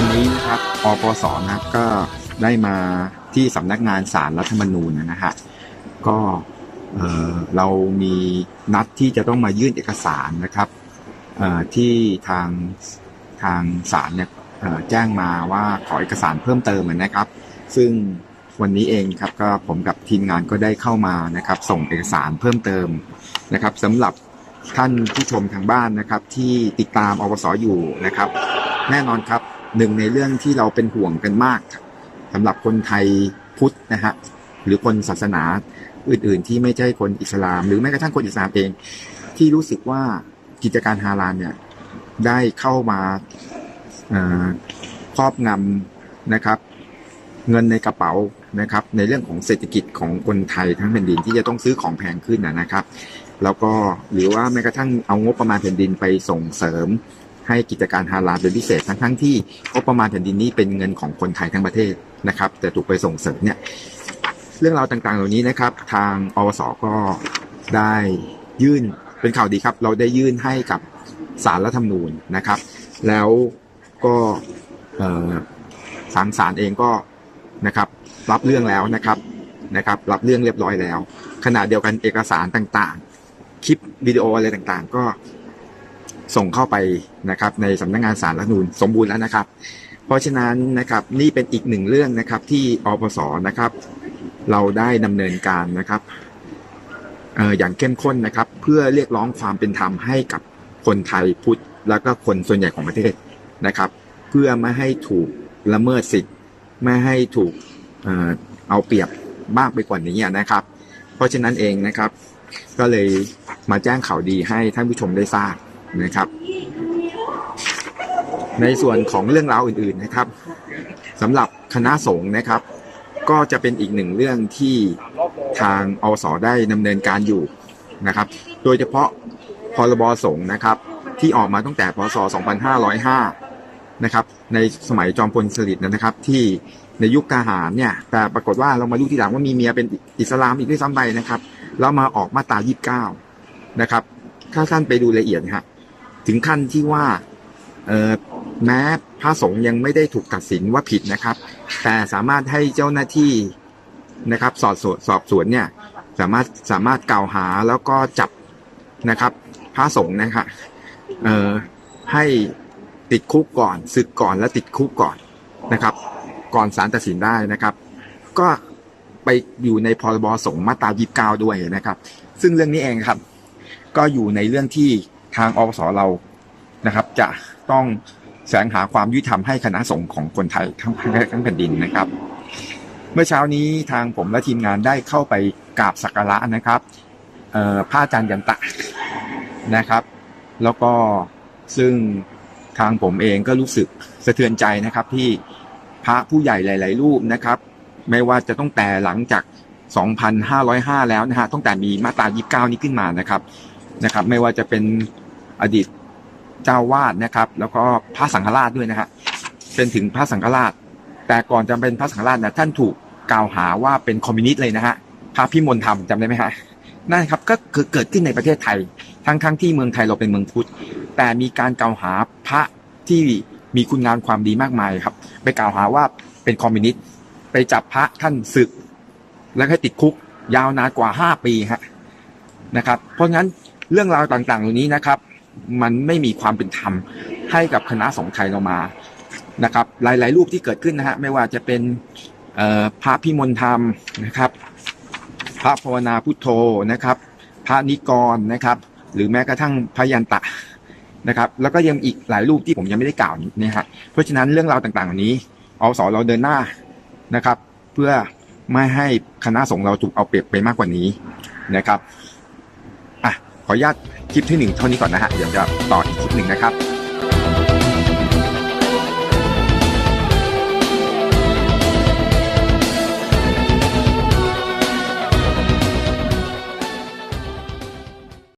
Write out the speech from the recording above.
วันนี้นะครับอปสนะครับก็ได้มาที่สำนักงานศาลรัฐธรรมนูญนะฮะก็เเรามีนัดที่จะต้องมายื่นเอกสารนะครับที่ทางทางศาลเนี่ยแจ้งมาว่าขอเอกสารเพิ่มเติมนะครับ ซึ่งวันนี้เองครับก็ผมกับทีมงานก็ได้เข้ามานะครับ ส่งเอกสารเพิ่มเติมนะครับสำหรับท่านผู้ชมทางบ้านนะครับ ที่ติดตามอปสอยู่นะครับ แน่นอนครับ หนึ่งในเรื่องที่เราเป็นห่วงกันมากสำหรับคนไทยพุทธนะฮะหรือคนศาสนาอื่น ๆ ที่ไม่ใช่คนอิสลาม หรือแม้กระทั่งคนอิสลามเอง ที่รู้สึกว่ากิจการฮาลาลเนี่ยได้เข้ามาครอบงำนะครับ เงินในกระเป๋านะครับ ในเรื่องของเศรษฐกิจของคนไทยทั้งแผ่นดินที่จะต้องซื้อของแพงขึ้นนะนะครับ แล้วก็หรือว่าแม้กระทั่งเอางบประมาณแผ่นดินไปส่งเสริม ให้กิจการฮาลาลเป็นพิเศษทั้งทั้งๆที่งบประมาณแผ่นดินนี้เป็นเงินของคนไทยทั้งประเทศนะครับ แต่ถูกไปส่งเสริมเนี่ยเรื่องราวต่างๆ เหล่านี้นะครับ ทางอวสก็ได้ยื่นเป็นข่าวดีครับ เราได้ยื่นให้กับสารรัฐธรรมนูญนะครับ แล้วก็ทางศาลเองก็นะครับรับเรื่องแล้วนะครับนะครับ รับเรื่องเรียบร้อยแล้ว ขณะเดียวกันเอกสารต่างๆ คลิปวิดีโออะไรต่างๆ ก็ ส่งเข้าไปนะครับในสำนักงานสารรัฐนูญสมบูรณ์แล้วนะครับ เพราะฉะนั้นนะครับนี่เป็นอีกหนึ่งเรื่องนะครับที่อปสนะครับ เราได้ดำเนินการนะครับออย่างเข้มข้นนะครับ เพื่อเรียกร้องความเป็นธรรมให้กับคนไทยพุทธแล้วก็คนส่วนใหญ่ของประเทศนะครับ เพื่อไม่ให้ถูกละเมิดสิทธิ์ไม่ให้ถูกเอ่อเอาเปรียบมากไปกว่านี้นะครับ เพราะฉะนั้นเองนะครับ ก็เลยมาแจ้งข่าวดีให้ท่านผู้ชมได้ทราบ นะครับ ในส่วนของเรื่องราวอื่นๆนะครับสำหรับคณะสงฆ์นะครับ ก็จะเป็นอีกหนึ่งเรื่องที่ทางอสได้ดำเนินการอยู่นะครับ โดยเฉพาะพรบสงฆ์นะครับ ที่ออกมาตั้งแต่พศ 2505 นะครับ ในสมัยจอมพลสฤษดิ์นะครับ ที่ในยุคทหารเนี่ย แต่ปรากฏว่าเรามารู้ทีหลังว่ามีเมียเป็นอิสลามอีกด้วยซ้ำไปนะครับ แล้วมาออกมาตรา 29 นะครับ ถ้าท่านไปดูละเอียดฮะ ถึงขั้นที่ว่าแม้พระสงฆ์ยังไม่ได้ถูกตัดสินว่าผิดนะครับ แต่สามารถให้เจ้าหน้าที่นะครับ สอบสวนสอบสวนเนี่ยสามารถสามารถกล่าวหาแล้วก็จับนะครับ พระสงฆ์นะครับเอ่อให้ติดคุกก่อนศึกก่อนและติดคุกก่อนนะครับ ก่อนศาลตัดสินได้นะครับ ก็ไปอยู่ในพรบสงฆ์มาตรา29ด้วยนะครับ ซึ่งเรื่องนี้เองครับ ก็อยู่ในเรื่องที่ ทางอปสเรานะครับ จะต้องแสวงหาความยุติธรรมให้คณะสงฆ์ของคนไทยทั้งทั้งแผ่นดินนะครับ เมื่อเช้านี้ทางผมและทีมงานได้เข้าไปกราบสักการะนะครับเอ่อพระอาจารย์ยันตะนะครับ แล้วก็ซึ่งทางผมเองก็รู้สึกสะเทือนใจนะครับที่พระผู้ใหญ่หลาย ๆ รูปนะครับ ไม่ว่าจะต้องแต่หลังจาก 2,505 แล้วนะฮะตั้งแต่มีมาตรา 29 นี้ขึ้นมานะครับนะครับ ไม่ว่าจะเป็น อดีตเจ้าวาดนะครับ แล้วก็พระสังฆราชด้วยนะฮะเป็นถึงพระสังฆราช แต่ก่อนจะเป็นพระสังฆราชนะท่านถูกกล่าวหาว่าเป็นคอมมิวนิสต์เลยนะฮะพระพิมลธรรมจำได้ไหมฮะนั่นครับก็คือเกิดขึ้นในประเทศไทย ทั้งทั้งที่เมืองไทยเราเป็นเมืองพุทธแต่มีการกล่าวหาพระที่มีคุณงามความดีมากมายครับ ไปกล่าวหาว่าเป็นคอมมิวนิสต์ไปจับพระท่านศึก แล้วให้ติดคุกยาวนานกว่าห้าปีฮะนะครับ เพราะงั้นเรื่องราวต่างๆเหล่านี้นะครับ มันไม่มีความเป็นธรรมให้กับคณะสงฆ์ไทยเรามานะครับ หลาย ๆ รูปที่เกิดขึ้นนะฮะไม่ว่าจะเป็นพระพิมลธรรมนะครับ พระภาวนาพุทโธนะครับ พระนิกรนะครับ หรือแม้กระทั่งพระยันตะนะครับ แล้วก็ยังอีกหลายรูปที่ผมยังไม่ได้กล่าวนี่ฮะเพราะฉะนั้นเรื่องราวต่างๆเหล่านี้อสเราเดินหน้านะครับ เพื่อไม่ให้คณะสงฆ์เราถูกเอาเปรียบไปมากกว่านี้นะครับ ขออนุญาตคลิปที่หนึ่งเท่านี้ก่อนนะฮะเดี๋ยวจะต่ออีกคลิปหนึ่งนะครับ